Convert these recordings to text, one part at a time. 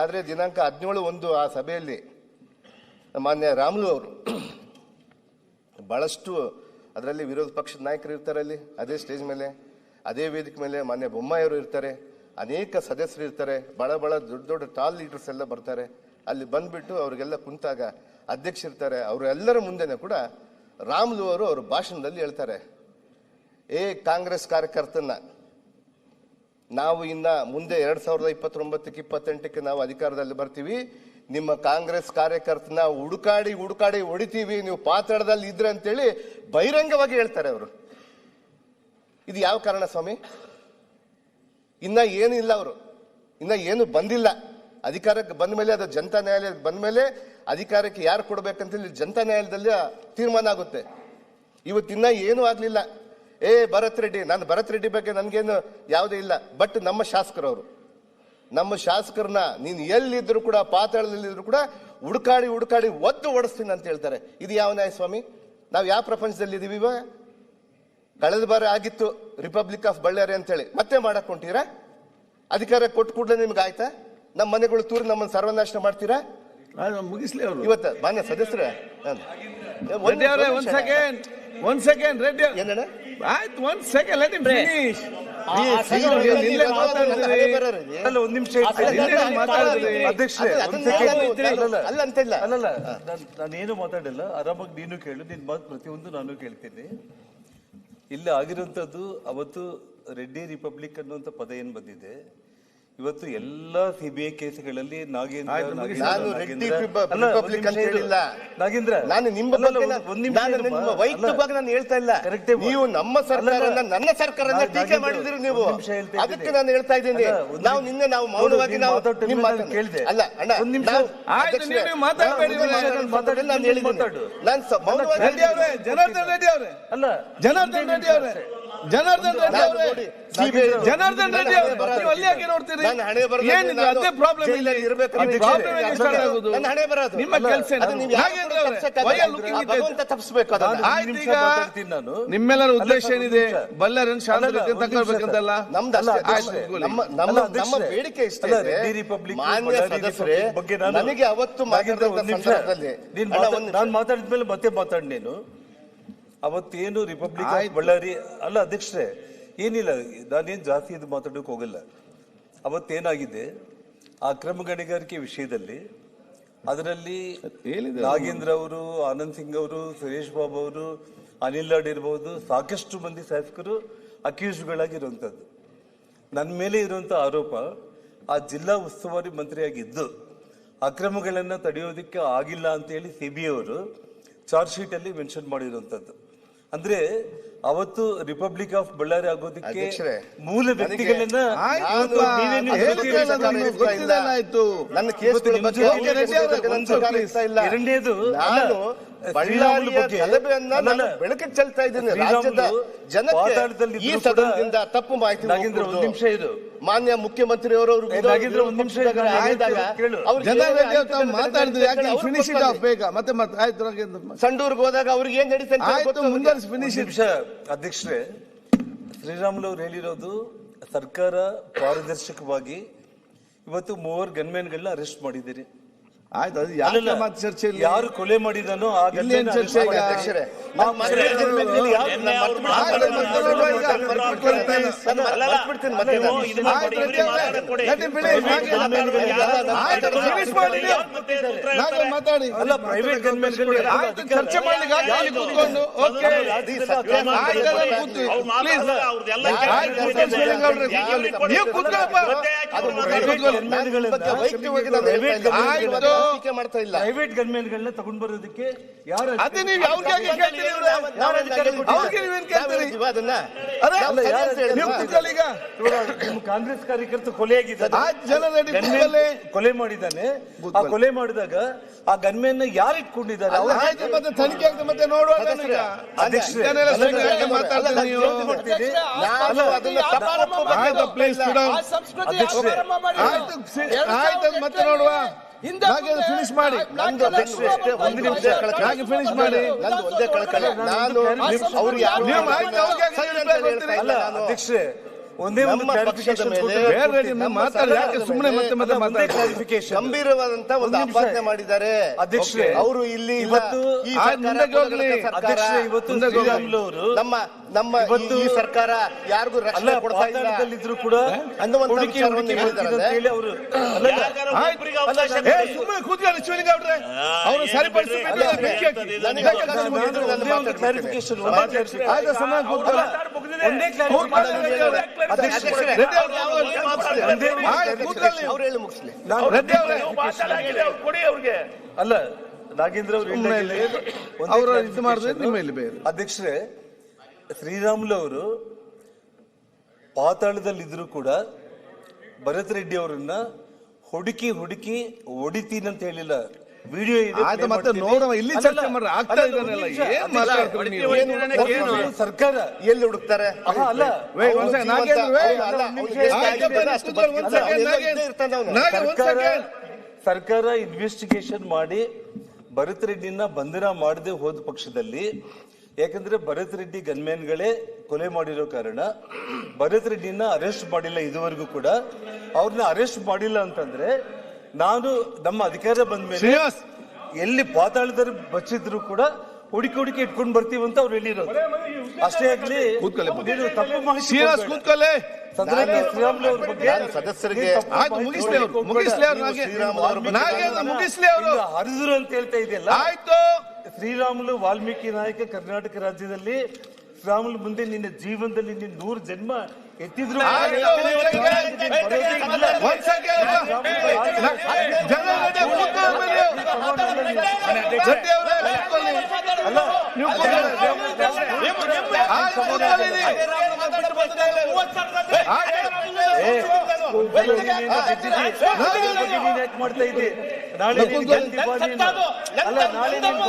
ಆದರೆ ದಿನಾಂಕ ಹದಿನೇಳು ಒಂದು ಆ ಸಭೆಯಲ್ಲಿ ಮಾನ್ಯ ರಾಮುಲು ಅವರು ಭಾಳಷ್ಟು ಅದರಲ್ಲಿ ವಿರೋಧ ಪಕ್ಷದ ನಾಯಕರು ಇರ್ತಾರೆ ಅಲ್ಲಿ, ಅದೇ ಸ್ಟೇಜ್ ಮೇಲೆ, ಅದೇ ವೇದಿಕೆ ಮೇಲೆ ಮಾನ್ಯ ಬೊಮ್ಮಾಯಿಯವರು ಇರ್ತಾರೆ, ಅನೇಕ ಸದಸ್ಯರು ಇರ್ತಾರೆ ಭಾಳ ಭಾಳ ದೊಡ್ಡ ದೊಡ್ಡ ಟಾಲ್ ಲೀಡರ್ಸ್ ಎಲ್ಲ ಬರ್ತಾರೆ. ಅಲ್ಲಿ ಬಂದ್ಬಿಟ್ಟು ಅವರಿಗೆಲ್ಲ ಕುಂತಾಗ ಅಧ್ಯಕ್ಷ ಇರ್ತಾರೆ. ಅವರೆಲ್ಲರ ಮುಂದೆನೂ ಕೂಡ ರಾಮುಲು ಅವರು ಅವ್ರ ಭಾಷಣದಲ್ಲಿ ಹೇಳ್ತಾರೆ. ಏ ಕಾಂಗ್ರೆಸ್ ಕಾರ್ಯಕರ್ತನ ನಾವು ಇನ್ನ ಮುಂದೆ ಎರಡ್ ಸಾವಿರದ ಇಪ್ಪತ್ತೊಂಬತ್ತಕ್ಕೆ ಇಪ್ಪತ್ತೆಂಟಕ್ಕೆ ನಾವು ಅಧಿಕಾರದಲ್ಲಿ ಬರ್ತೀವಿ. ನಿಮ್ಮ ಕಾಂಗ್ರೆಸ್ ಕಾರ್ಯಕರ್ತನ ಹುಡುಕಾಡಿ ಹುಡುಕಾಡಿ ಹೊಡಿತೀವಿ. ನೀವು ಪಾತ್ರದಲ್ಲಿ ಇದ್ರೆ ಅಂತೇಳಿ ಬಹಿರಂಗವಾಗಿ ಹೇಳ್ತಾರೆ ಅವರು. ಇದು ಯಾವ ಕಾರಣ ಸ್ವಾಮಿ? ಇನ್ನ ಏನು ಇಲ್ಲ ಅವರು. ಇನ್ನ ಏನು ಬಂದಿಲ್ಲ. ಅಧಿಕಾರಕ್ಕೆ ಬಂದ ಮೇಲೆ ಅದು ಜನತಾ ನ್ಯಾಯಾಲಯ ಬಂದ ಮೇಲೆ ಅಧಿಕಾರಕ್ಕೆ ಯಾರು ಕೊಡ್ಬೇಕಂತೇಳಿ ಜನತಾ ನ್ಯಾಯಾಲಯದಲ್ಲಿ ತೀರ್ಮಾನ ಆಗುತ್ತೆ. ಇವತ್ತಿನ್ನ ಏನೂ ಆಗ್ಲಿಲ್ಲ. ಏ ಭರತ್ ರೆಡ್ಡಿ ನಾನು ಭರತ್ ರೆಡ್ಡಿ ಬಗ್ಗೆ ನನಗೇನು ಯಾವುದೇ ಇಲ್ಲ. ಬಟ್ ನಮ್ಮ ಶಾಸಕರವರು ನಮ್ಮ ಶಾಸಕರನ್ನ ನೀನು ಎಲ್ಲಿದ್ರು ಕೂಡ ಪಾತಾಳದಲ್ಲಿದ್ರು ಕೂಡ ಹುಡುಕಾಡಿ ಹುಡುಕಾಡಿ ಒದ್ದು ಓಡಿಸ್ತೀನಿ ಅಂತ ಹೇಳ್ತಾರೆ. ಇದು ಯಾವ ನ್ಯಾಯ ಸ್ವಾಮಿ? ನಾವು ಯಾವ ಪ್ರಪಂಚದಲ್ಲಿ ಇದೀವಿ ಇವಾಗ? ಕಳೆದ ಬಾರಿ ಆಗಿತ್ತು ರಿಪಬ್ಲಿಕ್ ಆಫ್ ಬಳ್ಳಾರಿ ಅಂತೇಳಿ. ಮತ್ತೆ ಮಾಡಕ್ ಹೊಂಟೀರಾ? ಅಧಿಕಾರ ಕೊಟ್ಟು ಕೂಡಲೇ ನಿಮ್ಗೆ ಆಯ್ತಾ? ನಮ್ಮ ಮನೆಗಳು ತೂರಿ ನಮ್ಮನ್ನು ಸರ್ವನಾಶನ ಮಾಡ್ತೀರಾ? ಮುಗಿಸ್ಲಿ ಅವರು. ಇವತ್ತ ಮಾನ್ಯ ಸದಸ್ಯರೇ ಒಂದ್. ಸೆಕೆಂಡ್ ಒಂದ್ ಸೆಕೆಂಡ್ ರೆಡ್ಡಿ ಏನಣ್ಣ? ಆಯ್ತು ಒಂದ್ ಸೆಕೆಂಡ್ ಲೆಟ್ ಫಿನಿಶ್ ಒಂದ್ ನಿಮಿಷ ಅಲ್ಲಲ್ಲ. ಅಂತ ಇಲ್ಲ. ಅಲ್ಲಲ್ಲ ನಾನ್- ನಾನೇನು ಮಾತಾಡಿಲ್ಲ. ಆರಾಮಾಗಿ ನೀನು ಕೇಳು ನಿನ್ ಮಾತು ಪ್ರತಿಯೊಂದು ನಾನು ಕೇಳ್ತೀನಿ. ಇಲ್ಲಿ ಆಗಿರುವಂತದ್ದು ಅವತ್ತು ರೆಡ್ಡಿ ರಿಪಬ್ಲಿಕ್ ಅನ್ನುವಂತ ಪದ ಏನ್ ಬಂದಿದೆ? ಇವತ್ತು ಎಲ್ಲಾ ಸಿಬಿಐ ಕೇಸ್ಗಳಲ್ಲಿ ನಾಗೇಂದ್ರ ನಾನು ನಿಮ್ಮ ಅಲ್ಲಲ್ಲ, ಬಗ್ಗೆ ಒಂದ್- ಒಂದ್ ನಿಮಿಷ ನಾನು ನಿಮ್ಮ ವೈಯಕ್ತಿಕವಾಗಿ ನಾನು ಹೇಳ್ತಾ ಇಲ್ಲ. ನೀವು ನಮ್ಮ ಸರ್ಕಾರ. ನನ್ನ ಸರ್ಕಾರ ಟೀಕೆ ಮಾಡಿದಿರಿ ನೀವು. ಅದಕ್ಕೆ ನಾನು ಹೇಳ್ತಾ ಇದ್ದೀನಿ. ನಾವು. ನಿನ್ನೆ ನಾವು ಮೌನವಾಗಿ ನಾವು ನಿಮ್ಮ ಕೇಳ್ದೆ. ಅಲ್ಲ ಅಣ್ಣ. ನಾನು ಹೇಳಿದ್ದೀನಿ. ನಾನು ಮೌನವಾಗಿ ಜನಾರ್ದನ್ ರೆಡ್ಡಿ ಅವರೇ ಅಲ್ಲ ಜನಾರ್ದನ್ ರೆಡ್ಡಿ ಅವರೇ. ಜನಾರ್ದನ್ ರೆಡ್ಡಿ ಅವರೇ. ಜನಾರ್ದನ್ ರೆಡ್ಡಿ ನೀವು ಅಲ್ಲಿ ಯಾಕೆ ನೋಡ್ತೀರಿ? ಏನಿಲ್ಲ ಅದೇ ಪ್ರಾಬ್ಲಮ್ ಇಲ್ಲ ಇರಬೇಕು ಪ್ರಾಬ್ಲಮ್ ಹೇಗೆ ಆಗೋದು. ನನ್ನ ಹಣೆ ಬರೋದು. ನಿಮ್ಮ ಕೆಲಸ ನಾನು- ನಿಮಿಷ ಈಗ ನಾನು. ನಿಮ್ಮೆಲ್ಲರ ಉದ್ದೇಶ ಏನಿದೆ? ಬಲ್ಲರನ್ ಬಳ್ಳಾರಿಯನ್ನು ಶಾಂತ ತಗೊಳ್ಬೇಕಂತಲ್ಲ. ನಮ್ಮ-. ಬೇಡಿಕೆ ಇಷ್ಟ ಮಾನ್ಯ ಸದಸ್ಯರೇ ನನಗೆ ಅವತ್ತು ಮಾತಾಡಿದ. ಸಂದರ್ಭದಲ್ಲಿ ನೀನ್ ಮಾತಾಡಿದ್ಮೇಲೆ ಮತ್ತೆ ಮಾತಾಡ್ ನೀನು. ಅವತ್ತೇನು ರಿಪಬ್ಲಿಕ್ ಬಳ್ಳಾರಿ ಅಲ್ಲ ಅಧ್ಯಕ್ಷರೇ ಏನಿಲ್ಲ ನಾನೇನು ಜಾಸ್ತಿ ಇದು ಮಾತಾಡೋಕೆ ಹೋಗಲ್ಲ. ಅವತ್ತೇನಾಗಿದೆ ಆ ಅಕ್ರಮ ಗಣಿಗಾರಿಕೆ ವಿಷಯದಲ್ಲಿ ಅದರಲ್ಲಿ ಹೇಳಿದೆ ನಾಗೇಂದ್ರ ಅವರು. ಆನಂದ್ ಸಿಂಗ್ ಅವರು ಸುರೇಶ್ ಬಾಬು ಅವರು ಅನಿಲ್ ಲಾಡ್ ಇರಬಹುದು ಸಾಕಷ್ಟು ಮಂದಿ ಶಾಸಕರು ಅಕ್ಯೂಸ್ಗಳಾಗಿರುವಂಥದ್ದು ನನ್ನ ಮೇಲೆ ಇರುವಂಥ ಆರೋಪ ಆ ಜಿಲ್ಲಾ ಉಸ್ತುವಾರಿ ಮಂತ್ರಿಯಾಗಿದ್ದು ಅಕ್ರಮಗಳನ್ನು ತಡೆಯೋದಕ್ಕೆ ಆಗಿಲ್ಲ ಅಂತೇಳಿ ಸಿ ಬಿ ಅವರು ಚಾರ್ಜ್ ಶೀಟಲ್ಲಿ ಅಲ್ಲಿ ಮೆನ್ಷನ್ ಮಾಡಿರುವಂಥದ್ದು. ಅಂದ್ರೆ ಅವತ್ತು ರಿಪಬ್ಲಿಕ್ ಆಫ್ ಬಳ್ಳಾರಿ ಆಗೋದಕ್ಕೆ ಮೂಲ ವ್ಯಕ್ತಿಗಳನ್ನ ನನ್ನ ಕೇಸ್. ಎರಡನೇದು, ಬಳ್ಳಾರಿಯ ಗಲಭೆಯನ್ನ ನಾನು. ಬೆಳಕಿಗೆ ಚೆಲ್ತಾ ಇದ್ದೀನಿ. ರಾಜ್ಯದ ಜನಕ್ಕೆ ಈ ಸದನದಿಂದ ತಪ್ಪು ಮಾಹಿತಿ ನಾಗೇಂದ್ರ, ಒಂದು ನಿಮಿಷ ಇದು ಮಾನ್ಯ ಮುಖ್ಯಮಂತ್ರಿ ಅವರು ನಾಗೇಂದ್ರ, ಒಂದು ನಿಮಿಷ ಮಾತಾಡಿದ್ರು ಯಾಕೆ ಫಿನಿಶ್ ಇಟ್. ಆಫ್ ಬೇಗ. ಮತ್ತೆ ಮತ್ತೆ ಆಯ್ತು ನಾಗೇಂದ್ರ ಸಂಡೂರ್ಗೆ ಹೋದಾಗ ಅವ್ರಿಗೆ ಏನ್ ನಡೀತಾ ಅಂತ ಆಯ್ತು ಮುಂದರ್ಸ್. ಫಿನಿಶ್ ನಿಮಿಷ ಅಧ್ಯಕ್ಷರೇ ಶ್ರೀರಾಮುಲು ಅವ್ರು ಹೇಳಿರೋದು ಸರ್ಕಾರ ಪಾರದರ್ಶಕವಾಗಿ ಇವತ್ತು ಮೂವರು ಗನ್ಮ್ಯಾನ್ಗಳನ್ನ ಅರೆಸ್ಟ್ ಮಾಡಿದ್ದೀರಿ. ಆಯ್ತು ಅದು ಯಾಕೆ ಮಾತು ಚರ್ಚೆ ಇಲ್ಲ ಯಾರು ಕೊಲೆ ಮಾಡಿದನೋ ಆ ಚರ್ಚೆ ಈಗ? ಅಧ್ಯಕ್ಷರೇ, ಮತ್ತೆ ಮತ್ತೆ ಗನ್ಮ್ಯಾನ್ಗಳು ಯಾರು- ನಿನ್ನೆ ನಾನು ಅವ್ರು ಮರ್ತು ಆಯ್ತು, ಮತ್ತೆ ನಾನು ಮತ್ತೆ ನೀವು ನಾನು. ಇದನ್ನ ಆಯ್ತು, ಮಾಡಿ, ಇವ್ರಿಗೆ ಮಾತಾಡಕ್ ಕೊಡಿ. ರೆಡ್ಡಿ ಬಿಡಿ, ಹಾಗೆ ಮಾತಾಡ್ಬೇಡಿ. ಆಯ್ತು, finish ಮಾಡಿ. ನಾಗೇ ಮಾತಾಡಿ. ಅಲ್ಲ ಪ್ರೈವೇಟ್ ಗನ್ಮ್ಯಾನ್ಗಳು ಆಯ್ತು ಚರ್ಚೆ ಮಾಡ್ಲಿಕ್ಕೆ ಆಯ್ತು, ಅಲ್ಲಿ ಕೂತ್ಕೊಂಡು ಓಕೆ. ಆಯ್ತು. ಆಯ್ತು. ಆಯ್ತು. ಟೀಕೆ ಮಾಡ್ತಾ ಇಲ್ಲ ಪ್ರೈವೇಟ್ ಗನ್ಮ್ಯಾನ್ಗಳನ್ನ ತಗೊಂಡ್ ಬರೋದಕ್ಕೆ ಯಾರು ಅದೇ ನೀವು ಅವ್ರಿಗೆ ಯಾಕೆ ಕೇಳ್ತೀರಿ ಇವ್ರೆ? ನಾವು ಅಧಿಕಾರ ಕೊಟ್ಟಿಲ್ಲ. ಅವ್ರಿಗೆ ನೀವೇನ್ ಕೇಳ್ತೀರಿ? ನಾವು ಅದನ್ನ ಅರೆ, ನಾವು ಸರಿ ಅಂತ ನೀವು ಹೇಳಿದ್ವಾ? ಕೂತ್ಕೊಳ್ಳಿ ಈಗ ನಿಮ್ಮ ಕಾಂಗ್ರೆಸ್ ಕಾರ್ಯಕರ್ತ ಕೊಲೆ ಜನ ಕೂತ್ಕೊಳ್ಳಿ. ಕೊಲೆ ಮಾಡಿದ್ದಾನೆ ಆ ಕೊಲೆ ಮಾಡಿದಾಗ ಆ ಗನ್ಮ್ಯಾನ್ ಯಾರು ಇಟ್ಕೊಂಡಿದ್ದಾರೆ ಅವ್ರು ಆಯ್ತು ಮತ್ತೆ ತನಿಖೆ ಆಗ್ತದೆ ಮತ್ತೆ ನೋಡುವ ಅಧ್ಯಕ್ಷರೇ, ಇದನ್ನೆಲ್ಲ ಅಲ್ಲ, ಸುಮ್ನೆ ಯಾಕೆ ಮಾತಾಡ್ತೀರಿ ಅಲ್ಲ, ನೀವು? ನಾನು ಹೇಳ್ತೀನಿ. ನಾನು ಅದನ್ನ ತಪ್ಪು ಒಪ್ಪಬೇಕು. ಆಯ್ತು ಪ್ಲೀಸ್ ಅಧ್ಯಕ್ಷರೇ, ಆಯ್ತು ಸಿ- ಆಯ್ತು ಮತ್ತೆ ನೋಡುವ ಹಾಗೆ ಫಿನಿಶ್ ಮಾಡಿ ನಂದು ಒಂದು ನಿಮಿಷ. ಹಾಗೆ ಫಿನಿಶ್ ಮಾಡಿ ನಂದು ಒಂದೇ ಕಳ್ಕೊಳ್ಳಿ. ನಾನು ಅವ್ರಿಗೆ ಅಲ್ಲ. ಅಧ್ಯಕ್ಷರೇ ಒಂದೇ ಒಂದು ನಮ್ಮ ಪಕ್ಷದ clarification ಮೇಲೆ ಬೇರೆ ಮಾತಾಡಿ ಯಾಕೆ ಸುಮ್ಮನೆ ಮತ್ತೆ ಮತ್ತೆ ಒಂದೇ clarification. ಗಂಭೀರವಾದಂತ ಒಂದು ಒಂದು ನಿಮಿಷ. ಅಪಾದನೆ ಮಾಡಿದ್ದಾರೆ ಅಧ್ಯಕ್ಷರೇ, ಅವರು ಇಲ್ಲಿ ಇಲ್ಲ. ಇವತ್ತು ಈ ಆ ಸರ್ಕಾರ ಮುಂದಕ್ಕೆ ಹೋಗ್ಲಿ. ಸರ್ಕಾರ. ಅಧ್ಯಕ್ಷರೇ ಇವತ್ತು. ಶ್ರೀರಾಮುಲು ಅವರು ನಮ್ಮ ನಮ್ಮ ಈ- ಇವತ್ತು ಈ ಸರ್ಕಾರ ಯಾರಿಗೂ ಅಲ್ಲ ರಕ್ಷಣೆ ಕೊಡ್ತಾ ಇಲ್ಲ ಪಾತಾಳದಲ್ಲಿದ್ರು ಕೂಡ ಅನ್ನುವಂತ ಹೂಡಿಕೆ ವಿಚಾರವನ್ನು ಹೂಡಿಕೆ ಹೇಳಿದ್ದಾರೆ. ಅಂತ ಹೇಳಿ ಅವರು ಏ ಸುಮ್ಮನೆ ಕೂತ್ಕೊಳ್ಳಿ ಶಿವಲಿಂಗ ಅವ್ರೆ ಅವರು ಸರಿಪಡಿಸಬೇಕು ಬೆಂಕಿ ಹಾಕಿ. ನನಗೆ ಅವಕಾಶ ಸುಮ್ಮನೆ ನಾನು ಒಂದೇ clarification, clarification. ಕೂತ್ಕೊಳ್ಳಿ. ಅವ್ರು ಹೇಳಿ ಮುಗಿಸ್ಲಿ. ನಾನು ರೆಡ್ಡಿ ಅವರೇ ಕೊಡಿ ಅವ್ರಿಗೆ. ಅಲ್ಲ ನಾಗೇಂದ್ರ ಅವರು ಇದು ಮಾಡಿದ್ರೆ ನಿಮ್ಮ ಇಲ್ಲಿ ಬೇರೆ. ಅಧ್ಯಕ್ಷರೇ ಶ್ರೀರಾಮುಲು ಅವರು ಪಾತಾಳದಲ್ಲಿದ್ರು ಕೂಡ ಭರತ್ ರೆಡ್ಡಿ ಅವರನ್ನ ಹುಡುಕಿ ಹುಡುಕಿ ಹೊಡಿತೀನಿ ಅಂತ ಹೇಳಿಲ್ಲ. ವಿಡಿಯೋ ಇದೆ ಆಯ್ತು ಮತ್ತೆ. ನೋಡುವ ಇಲ್ಲಿ ಚರ್ಚೆ ಮಾಡ್ರೆ ಆಗ್ತಾ ಇದ್ದಾರಲ್ಲ. ಏನ್ ಸರ್ಕಾರ ಎಲ್ಲಿ ಹುಡುಕ್ತಾರೆ ಅಲ್ಲ ನಾಗೇಂದ್ರ. ಅಲ್ಲ, ಅವ್ನಿಗೆ. ಎಷ್ಟು ಆಗಿದೆ ಅಷ್ಟು ನಾಗೇಂದ್ರ. ಇದ್ದೇ ಇರ್ತಾನೆ ಅವ್ನು. ನಾಗೆ ಒಂದ್. ಸರ್ಕಾರ ಇನ್ವೆಸ್ಟಿಗೇಷನ್ ಮಾಡಿ ಭರತ್ ರೆಡ್ಡಿನ ಬಂಧನ ಮಾಡದೆ ಹೋದ ಪಕ್ಷದಲ್ಲಿ ಯಾಕಂದ್ರೆ ಭರತ್ ರೆಡ್ಡಿ ಗನ್ಮ್ಯಾನ್ಗಳೇ ಕೊಲೆ ಮಾಡಿರೋ ಕಾರಣ ಭರತ್ ರೆಡ್ಡಿನ ಅರೆಸ್ಟ್ ಮಾಡಿಲ್ಲ ಇದುವರೆಗೂ ಕೂಡ ಅವ್ರನ್ನ ಅರೆಸ್ಟ್ ಮಾಡಿಲ್ಲ ಅಂತಂದ್ರೆ ನಾನು ನಮ್ಮ ಅಧಿಕಾರ ಬಂದ ಮೇಲೆ ಎಲ್ಲಿ ಪಾತಾಳದಲ್ಲಿ ಬಚ್ಚಿದ್ರು ಕೂಡ ಹುಡುಕಿ ಹುಡುಕಿ ಇಟ್ಕೊಂಡು ಬರ್ತೀವಿ ಅಂತ ಅವ್ರು ಹೇಳಿರೋದು. ಅಷ್ಟೇ ಆಗ್ಲಿ ಕೂತ್ಕೊಳ್ಳಿ. ನೀನು ತಪ್ಪು ಮಾಹಿತಿ. ಕೂತ್ಕೊಳ್ಳಿ. ಸದನಕ್ಕೆ ಶ್ರೀರಾಮುಲು ಅವ್ರ ಬಗ್ಗೆ ಸದಸ್ಯರಿಗೆ ಆಯ್ತು ಮುಗಿಸ್ಲಿ ಅವ್ರು. ಮುಗಿಸ್ಲಿ ಅವ್ರು ನಾಗೆ ಮುಗಿಸ್ಲಿ ಅವರು. ಹರಿದ್ರು ಅಂತ ಹೇಳ್ತಾ ಇದೆಯಲ್ಲ? ಆಯ್ತು. ಶ್ರೀರಾಮುಲು ವಾಲ್ಮೀಕಿ ನಾಯಕ ಕರ್ನಾಟಕ ರಾಜ್ಯದಲ್ಲಿ ಶ್ರೀರಾಮುಲು ಮುಂದೆ ನಿನ್ನ ಜೀವನದಲ್ಲಿ ನಿನ್ನ ನೂರು ಜನ್ಮ ಎತ್ತಿದ್ರು. ಮಾಡ್ತಾ ಇದ್ದೆ? ನಾಳೆ. ಅಲ್ಲ ನಾಳೆ ನಾಳೆ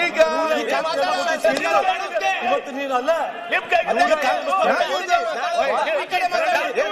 ಈಗ ಇವತ್ತು ನೀನು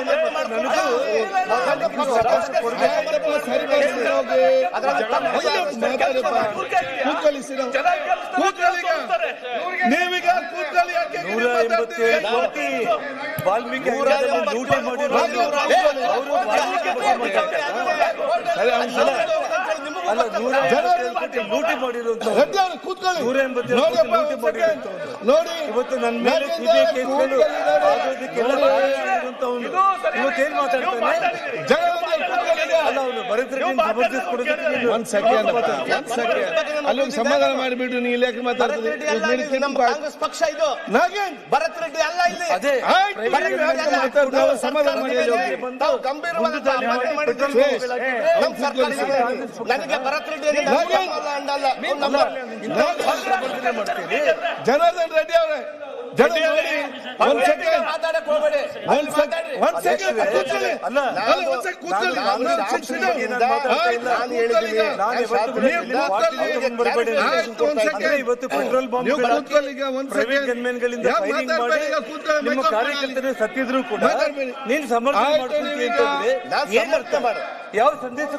Sit down. ಕೂತ್ಕೊಳ್ಳಿ ಅಂತ ಹೇಳ್ತಾ ಇದ್ದೀನಿ. Sit down. ನಾನು ಕೂತ್ಕೊಳ್ಳಿ, ಕೂತ್ಕೊಳ್ಳಿ. ಆಯ್ತಪ್ಪ, ಸರಿ ಮಾಡ್ತೀನಿ, ಹೋಗಿ. ಮಾತಾಡಪ್ಪ. ಕೂತ್ಕೊಳ್ಳಿ, sit down. ಕೂತ್ಕೊಳ್ಳಿ ಈಗ. ನೀವೀಗ ಕೂತ್ಕೊಳ್ಳಿ ಯಾಕೆ ಹೀಗೆ ನೂರ ಮಾತಾಡ್ತೀರಿ? ಎಂಬತ್ತೇಳು ಕೋಟಿ ವಾಲ್ಮೀಕಿ ಹಗರಣದಲ್ಲಿ ಲೂಟಿ ಮಾಡಿರೋದು ಅವರು ವಾಲ್ಮೀಕಿ ಬಗ್ಗೆ ಮಾತಾಡ್ತಾರೆ. ಸರಿ, ಲೂಟಿ ಮಾಡಿರುವಂತ ಕೂತ್ಕೊಳ್ಳಿ. ನೂರ second. ಮಾಡಿರುವಂತವ್ರು. ನೋಡಿ ಇವತ್ತು ನನ್ನ ಮೇಲೆ ಸಿಬಿಐ ಕೇಸ್ಗಳು. ಆಗೋದಕ್ಕೆಲ್ಲ ಇವತ್ತೇನ್ ಮಾತಾಡ್ತಾನೆ ಜಗವಂತ ಕೂತ್ಕೊಳ್ಳಿ ಈಗ. ಅಲ್ಲ ಅವನು ಭರತ್ ರೆಡ್ಡಿ ಜಬರ್ದಸ್ತ್ ಕೊಡೋದಕ್ಕೆ ನೀನು ಒಂದ್ ಸೆಕೆಂಡ್ ಒಂದ್ ಸೆಕೆಂಡ್. ಅಲ್ಲಿ ಹೋಗಿ ಸಮಾಧಾನ ಮಾಡಿಬಿಟ್ಟು ನೀ ಇಲ್ಲಿ ಯಾಕೆ ನಮ್ಮ ಕಾಂಗ್ರೆಸ್ ಪಕ್ಷ ಇದು. ನಾಗೇನ್? ಭರತ್ ರೆಡ್ಡಿ ಅಲ್ಲ ಇಲ್ಲಿ. ಅದೇ ನೀವು? ಸಮಾಧಾನ ಮಾಡಿ ನಮ್ಮ ಸರ್ಕಾರ ನನಗೆ ಭರತ್. ಅಲ್ಲ ನಮ್ಮ- ರೆಡ್ಡಿ ಅವರೇ. ಇವತ್ತು ಪೆಟ್ರೋಲ್ ಬಾಂಬ್ ಕಾರ್ಯಕರ್ತರು ಸತ್ತಿದ್ರು ಕೂಡ. ನೀನ್ ಸಮರ್ಥನೆ ಏನ್ ಅರ್ಥ? ಮಾಡು. ಯಾವ ಸಂದೇಶ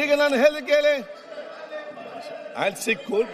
ಈಗ ನಾನು ಹೇಳಿ ಕೇಳಿ. I sick cool